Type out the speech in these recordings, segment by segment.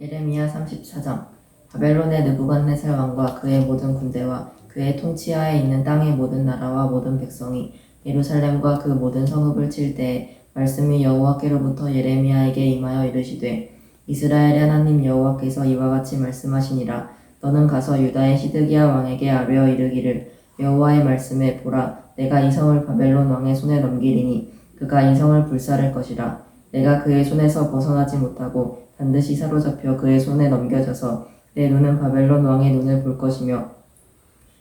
예레미야 34장. 바벨론의 느부갓네살 왕과 그의 모든 군대와 그의 통치하에 있는 땅의 모든 나라와 모든 백성이 예루살렘과 그 모든 성읍을 칠 때에 말씀이 여호와께로부터 예레미야에게 임하여 이르시되 이스라엘의 하나님 여호와께서 이와 같이 말씀하시니라. 너는 가서 유다의 시드기야 왕에게 아뢰어 이르기를 여호와의 말씀에 보라. 내가 이 성을 바벨론 왕의 손에 넘기리니 그가 이 성을 불사를 것이라. 내가 그의 손에서 벗어나지 못하고 반드시 사로잡혀 그의 손에 넘겨져서 내 눈은 바벨론 왕의 눈을 볼 것이며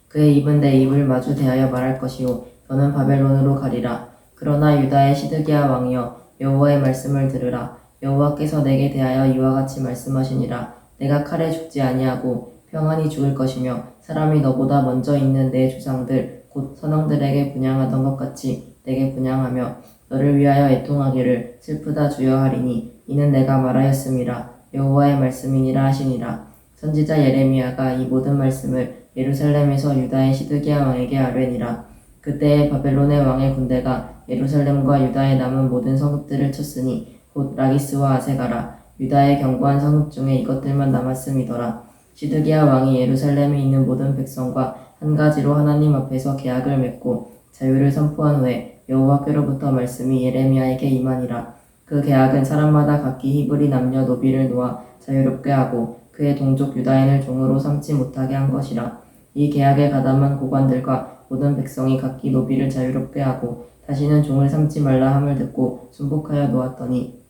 그의 입은 내 입을 마주 대하여 말할 것이요. 너는 바벨론으로 가리라. 그러나 유다의 시드기야 왕이여 여호와의 말씀을 들으라. 여호와께서 내게 대하여 이와 같이 말씀하시니라. 내가 칼에 죽지 아니하고 평안히 죽을 것이며 사람이 너보다 먼저 있는 내 조상들 곧 선왕들에게 분양하던 것 같이 내게 분양하며 너를 위하여 애통하기를 슬프다 주여 하리니 이는 내가 말하였음이라 여호와의 말씀이니라 하시니라. 선지자 예레미야가 이 모든 말씀을 예루살렘에서 유다의 시드기야 왕에게 아뢰니라. 그때에 바벨론의 왕의 군대가 예루살렘과 유다의 남은 모든 성읍들을 쳤으니 곧 라기스와 아세가라. 유다의 견고한 성읍 중에 이것들만 남았음이더라. 시드기야 왕이 예루살렘에 있는 모든 백성과 한 가지로 하나님 앞에서 계약을 맺고 자유를 선포한 후에 여호와께로부터 말씀이 예레미야에게 임하니라 그 계약은 사람마다 각기 히브리 남녀 노비를 놓아 자유롭게 하고 그의 동족 유다인을 종으로 삼지 못하게 한 것이라 이 계약에 가담한 고관들과 모든 백성이 각기 노비를 자유롭게 하고 다시는 종을 삼지 말라 함을 듣고 순복하여 놓았더니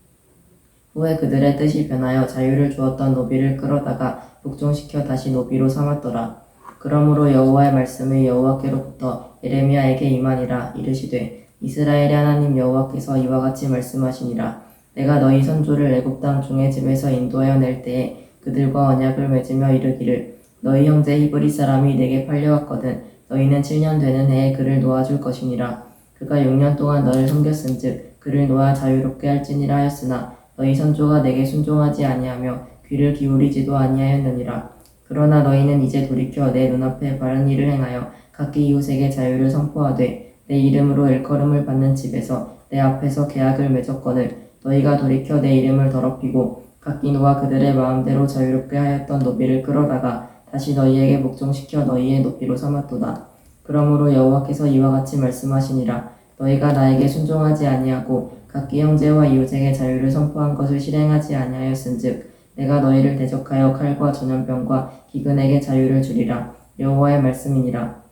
후에 그들의 뜻이 변하여 자유를 주었던 노비를 끌어다가 복종시켜 다시 노비로 삼았더라. 그러므로 여호와의 말씀이 여호와께로부터 예레미야에게 임하니라 이르시되 이스라엘의 하나님 여호와께서 이와 같이 말씀하시니라. 내가 너희 선조를 애굽 땅 종의 집에서 인도하여 낼 때에 그들과 언약을 맺으며 이르기를 너희 형제 히브리 사람이 내게 팔려왔거든 너희는 7년 되는 해에 그를 놓아줄 것이니라. 그가 6년 동안 너를 섬겼은즉 그를 놓아 자유롭게 할지니라 하였으나 너희 선조가 내게 순종하지 아니하며 귀를 기울이지도 아니하였느니라. 그러나 너희는 이제 돌이켜 내 눈앞에 바른 일을 행하여 각기 이웃에게 자유를 선포하되 내 이름으로 일컬음을 받는 집에서 내 앞에서 계약을 맺었거늘 너희가 돌이켜 내 이름을 더럽히고 각기 노아 그들의 마음대로 자유롭게 하였던 노비를 끌어다가 다시 너희에게 복종시켜 너희의 노비로 삼았도다. 그러므로 여호와께서 이와 같이 말씀하시니라. 너희가 나에게 순종하지 아니하고 각기 형제와 이웃에게 자유를 선포한 것을 실행하지 아니하였은즉 내가 너희를 대적하여 칼과 전염병과 기근에게 자유를 주리라. 여호와의 말씀이니라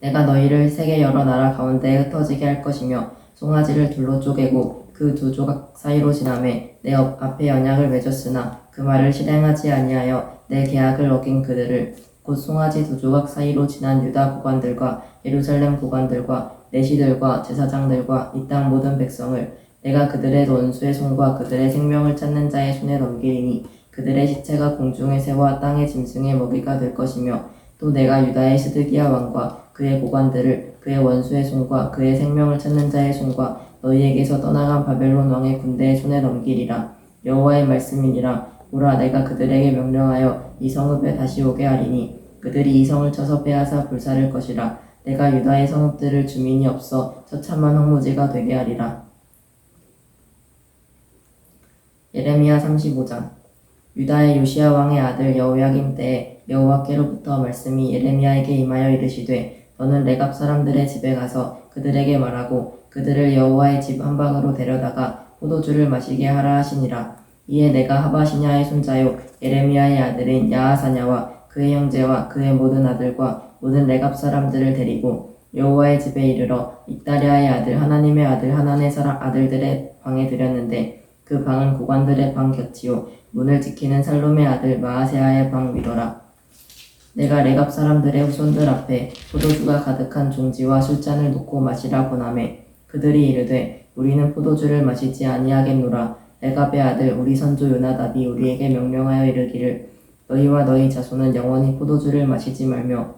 내가 너희를 세계 여러 나라 가운데 흩어지게 할 것이며 송아지를 둘로 쪼개고 그 두 조각 사이로 지나매 내 앞- 앞에 언약을 맺었으나 그 말을 실행하지 아니하여 내 계약을 어긴 그들을 곧 송아지 두 조각 사이로 지난 유다 고관들과 예루살렘 고관들과 내시들과 제사장들과 이 땅 모든 백성을 내가 그들의 원수의 손과 그들의 생명을 찾는 자의 손에 넘기리니 그들의 시체가 공중의 새와 땅의 짐승의 먹이가 될 것이며 또 내가 유다의 시드기야 왕과 그의 고관들을 그의 원수의 손과 그의 생명을 찾는 자의 손과 너희에게서 떠나간 바벨론 왕의 군대의 손에 넘기리라. 여호와의 말씀이니라. 보라 내가 그들에게 명령하여 이 성읍에 다시 오게 하리니 그들이 이 성을 쳐서 빼앗아 불사를 것이라. 내가 유다의 성읍들을 주민이 없어 처참한 황무지가 되게 하리라. 예레미야 35장. 유다의 요시야 왕의 아들 여호야김 때에 여호와께로부터 말씀이 예레미야에게 임하여 이르시되 너는 레갑 사람들의 집에 가서 그들에게 말하고 그들을 여호와의 집 한방으로 데려다가 포도주를 마시게 하라 하시니라 이에 내가 하바시냐의 손자요 예레미야의 아들인 야하사냐와 그의 형제와 그의 모든 아들과 모든 레갑 사람들을 데리고 여호와의 집에 이르러 이따리아의 아들 하나님의 아들 하나네 사람 아들들의 방에 들였는데 그 방은 고관들의 방 곁이요 문을 지키는 살롬의 아들 마아세아의 방 위더라. 내가 레갑 사람들의 후손들 앞에 포도주가 가득한 종지와 술잔을 놓고 마시라 권하매 그들이 이르되 우리는 포도주를 마시지 아니하겠노라. 레갑의 아들 우리 선조 요나답이 우리에게 명령하여 이르기를 너희와 너희 자손은 영원히 포도주를 마시지 말며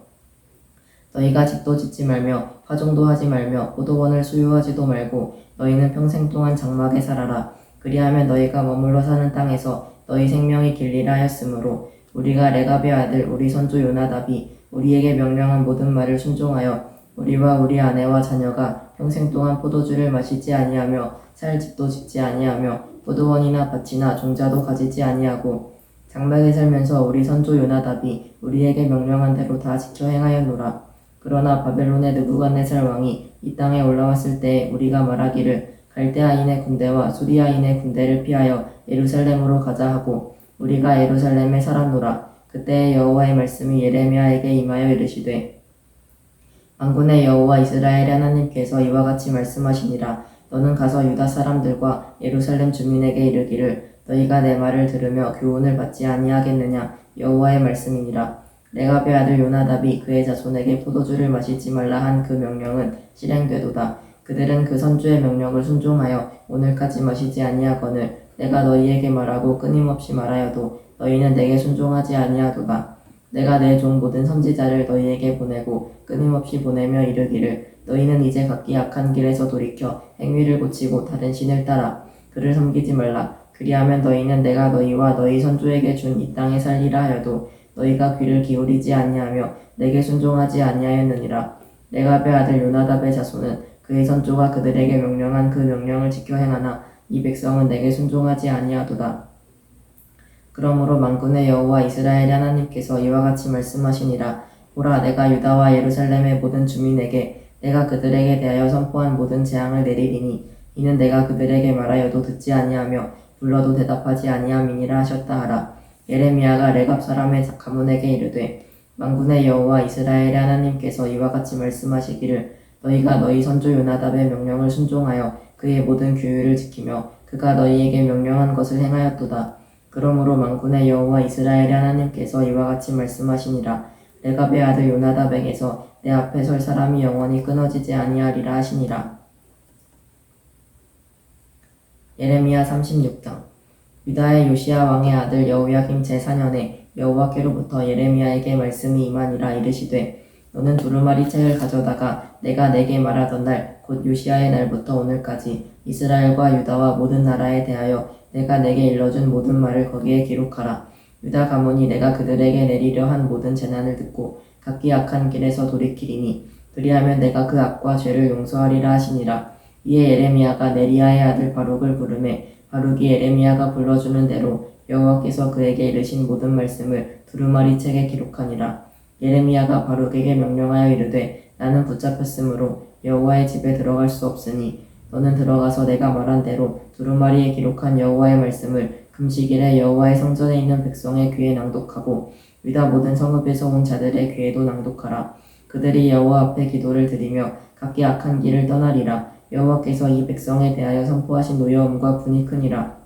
너희가 집도 짓지 말며 화종도 하지 말며 포도원을 수유하지도 말고 너희는 평생 동안 장막에 살아라. 그리하면 너희가 머물러 사는 땅에서 너희 생명이 길리라 하였으므로 우리가 레갑의 아들 우리 선조 요나답이 우리에게 명령한 모든 말을 순종하여 우리와 우리 아내와 자녀가 평생 동안 포도주를 마시지 아니하며 살 집도 짓지 아니하며 포도원이나 밭이나 종자도 가지지 아니하고 장막에 살면서 우리 선조 요나답이 우리에게 명령한 대로 다 지켜 행하였노라. 그러나 바벨론의 느부갓네살 왕이 이 땅에 올라왔을 때 우리가 말하기를 갈대아인의 군대와 수리아인의 군대를 피하여 예루살렘으로 가자 하고 우리가 예루살렘에 살았노라. 그때 여호와의 말씀이 예레미야에게 임하여 이르시되 만군의 여호와 이스라엘의 하나님께서 이와 같이 말씀하시니라. 너는 가서 유다 사람들과 예루살렘 주민에게 이르기를 너희가 내 말을 들으며 교훈을 받지 아니하겠느냐? 여호와의 말씀이니라. 레갑의 아들 요나답이 그의 자손에게 포도주를 마시지 말라 한 그 명령은 실행되도다. 그들은 그 선주의 명령을 순종하여 오늘까지 마시지 아니하거늘 내가 너희에게 말하고 끊임없이 말하여도 너희는 내게 순종하지 아니하도다. 내가 내 종 모든 선지자를 너희에게 보내고 끊임없이 보내며 이르기를 너희는 이제 각기 악한 길에서 돌이켜 행위를 고치고 다른 신을 따라 그를 섬기지 말라. 그리하면 너희는 내가 너희와 너희 선조에게 준 이 땅에 살리라 하여도 너희가 귀를 기울이지 아니하며 내게 순종하지 아니하였느니라. 내가의 아들 요나답의 자손은 그의 선조가 그들에게 명령한 그 명령을 지켜 행하나 이 백성은 내게 순종하지 아니하도다. 그러므로 만군의 여호와 이스라엘의 하나님께서 이와 같이 말씀하시니라. 보라 내가 유다와 예루살렘의 모든 주민에게 내가 그들에게 대하여 선포한 모든 재앙을 내리리니 이는 내가 그들에게 말하여도 듣지 아니하며 불러도 대답하지 아니함이니라 하셨다 하라. 예레미야가 레갑 사람의 가문에게 이르되 만군의 여호와 이스라엘의 하나님께서 이와 같이 말씀하시기를 너희가 너희 선조 요나답의 명령을 순종하여 그의 모든 규율을 지키며 그가 너희에게 명령한 것을 행하였도다. 그러므로 만군의 여호와 이스라엘의 하나님께서 이와 같이 말씀하시니라. 레갑의 아들 요나답에게서 내 앞에 설 사람이 영원히 끊어지지 아니하리라 하시니라. 예레미야 36장. 유다의 요시야 왕의 아들 여호야김 제4년에 여호와께로부터 예레미야에게 말씀이 임하니라 이르시되 너는 두루마리 책을 가져다가 내가 내게 말하던 날 곧 요시야의 날부터 오늘까지 이스라엘과 유다와 모든 나라에 대하여 내가 내게 일러준 모든 말을 거기에 기록하라. 유다 가문이 내가 그들에게 내리려 한 모든 재난을 듣고 각기 악한 길에서 돌이키리니 그리하면 내가 그 악과 죄를 용서하리라 하시니라. 이에 예레미야가 네리야의 아들 바룩을 부르매 바룩이 예레미야가 불러주는 대로 여호와께서 그에게 이르신 모든 말씀을 두루마리 책에 기록하니라 예레미야가 바룩에게 명령하여 이르되 나는 붙잡혔으므로 여호와의 집에 들어갈 수 없으니 너는 들어가서 내가 말한 대로 두루마리에 기록한 여호와의 말씀을 금식일에 여호와의 성전에 있는 백성의 귀에 낭독하고 유다 모든 성읍에서 온 자들의 귀에도 낭독하라. 그들이 여호와 앞에 기도를 드리며 각기 악한 길을 떠나리라. 여호와께서 이 백성에 대하여 선포하신 노여움과 분이 크니라.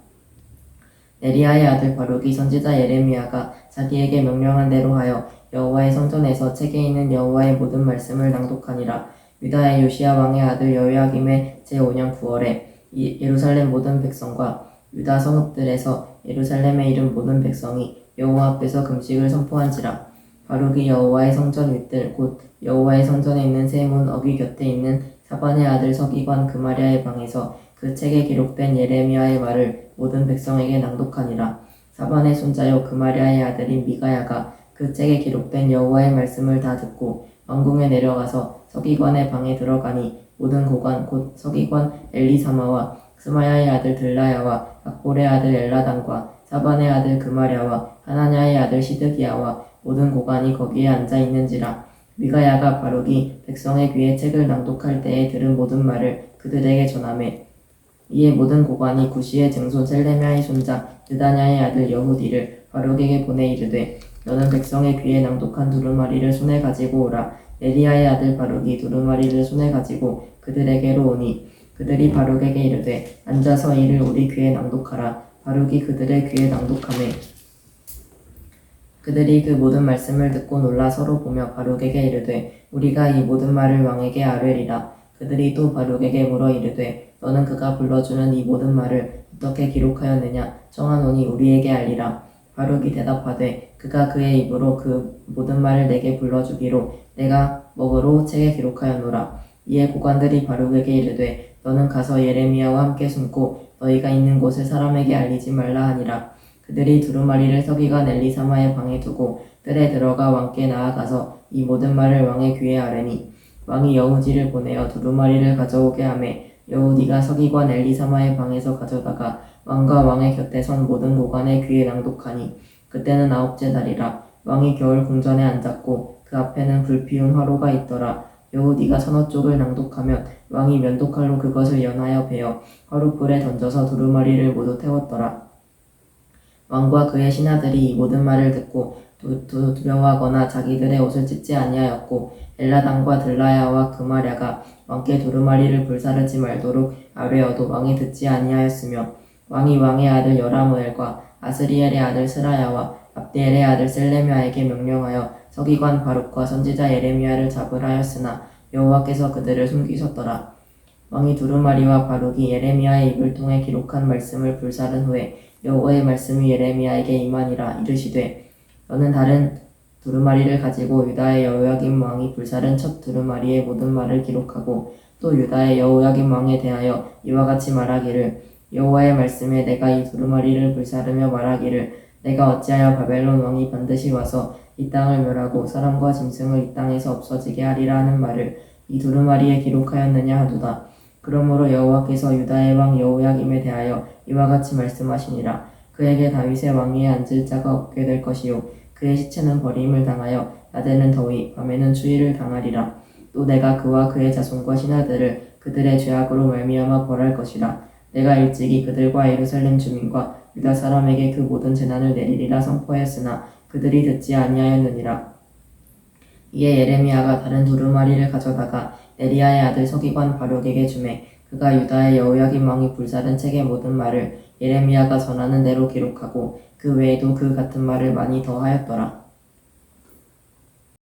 네리야의 아들 바룩이 선지자 예레미야가 자기에게 명령한 대로 하여 여호와의 성전에서 책에 있는 여호와의 모든 말씀을 낭독하니라. 유다의 요시야 왕의 아들 여호야김의 제5년 9월에 예루살렘 모든 백성과 유다 성읍들에서 예루살렘에 이른 모든 백성이 여호와 앞에서 금식을 선포한지라. 바룩이 여호와의 성전 윗들 곧 여호와의 성전에 있는 세문 어귀 곁에 있는 사반의 아들 서기관 그마리아의 방에서 그 책에 기록된 예레미야의 말을 모든 백성에게 낭독하니라. 사반의 손자요 그마리아의 아들인 미가야가 그 책에 기록된 여호와의 말씀을 다 듣고 왕궁에 내려가서 서기관의 방에 들어가니 모든 고관 곧 서기관 엘리사마와 스마야의 아들 들라야와 악볼의 아들 엘라단과 사반의 아들 그마랴와 하나냐의 아들 시드기야와 모든 고관이 거기에 앉아 있는지라. 미가야가 바룩이 백성의 귀에 책을 낭독할 때에 들은 모든 말을 그들에게 전하매 이에 모든 고관이 구시의 증손 셀레미아의 손자 느다냐의 아들 여후디를 바룩에게 보내 이르되 너는 백성의 귀에 낭독한 두루마리를 손에 가지고 오라. 에리야의 아들 바룩이 두루마리를 손에 가지고 그들에게로 오니 그들이 바룩에게 이르되 앉아서 이를 우리 귀에 낭독하라. 바룩이 그들의 귀에 낭독하매 그들이 그 모든 말씀을 듣고 놀라 서로 보며 바룩에게 이르되 우리가 이 모든 말을 왕에게 아뢰리라. 그들이 또 바룩에게 물어 이르되 너는 그가 불러주는 이 모든 말을 어떻게 기록하였느냐? 청하노니 우리에게 알리라 바룩이 대답하되 그가 그의 입으로 그 모든 말을 내게 불러주기로 내가 먹으로 책에 기록하였노라. 이에 고관들이 바룩에게 이르되 너는 가서 예레미야와 함께 숨고 너희가 있는 곳을 사람에게 알리지 말라 하니라. 그들이 두루마리를 서기관 엘리사마의 방에 두고 뜰에 들어가 왕께 나아가서 이 모든 말을 왕의 귀에 아뢰니 왕이 여우지를 보내어 두루마리를 가져오게 하매 여우디가 서기관 엘리사마의 방에서 가져다가 왕과 왕의 곁에 선 모든 고관의 귀에 낭독하니 그때는 아홉째 달이라 왕이 겨울 궁전에 앉았고 그 앞에는 불피운 화로가 있더라. 여우디가 선어 쪽을 낭독하면 왕이 면도칼로 그것을 연하여 베어 화롯불에 던져서 두루마리를 모두 태웠더라. 왕과 그의 신하들이 이 모든 말을 듣고 두, 두, 두려워하거나 자기들의 옷을 찢지 아니하였고 엘라당과 들라야와 그마랴가 왕께 두루마리를 불사르지 말도록 아뢰어도 왕이 듣지 아니하였으며 왕이 왕의 아들 여라무엘과 아스리엘의 아들 스라야와 압디엘의 아들 셀레미아에게 명령하여 서기관 바룩과 선지자 예레미야를 잡으라 하였으나 여호와께서 그들을 숨기셨더라. 왕이 두루마리와 바룩이 예레미야의 입을 통해 기록한 말씀을 불사른 후에 여호와의 말씀이 예레미야에게 임하니라 이르시되 너는 다른 두루마리를 가지고 유다의 여호야김 왕이 불사른 첫 두루마리의 모든 말을 기록하고 또 유다의 여호야김 왕에 대하여 이와 같이 말하기를 여호와의 말씀에 내가 이 두루마리를 불사르며 말하기를 내가 어찌하여 바벨론 왕이 반드시 와서 이 땅을 멸하고 사람과 짐승을 이 땅에서 없어지게 하리라 하는 말을 이 두루마리에 기록하였느냐 하도다. 그러므로 여호와께서 유다의 왕 여호야김에 대하여 이와 같이 말씀하시니라. 그에게 다윗의 왕위에 앉을 자가 없게 될 것이요 그의 시체는 버림을 당하여 낮에는 더위 밤에는 추위를 당하리라. 또 내가 그와 그의 자손과 신하들을 그들의 죄악으로 말미암아 벌할 것이라 내가 일찍이 그들과 예루살렘 주민과 유다 사람에게 그 모든 재난을 내리리라 선포하였으나 그들이 듣지 아니하였느니라. 이에 예레미야가 다른 두루마리를 가져다가 네리야의 아들 서기관 바룩에게 주매 그가 유다의 여호야김 왕이 불사른 책의 모든 말을 예레미야가 전하는 대로 기록하고 그 외에도 그 같은 말을 많이 더 하였더라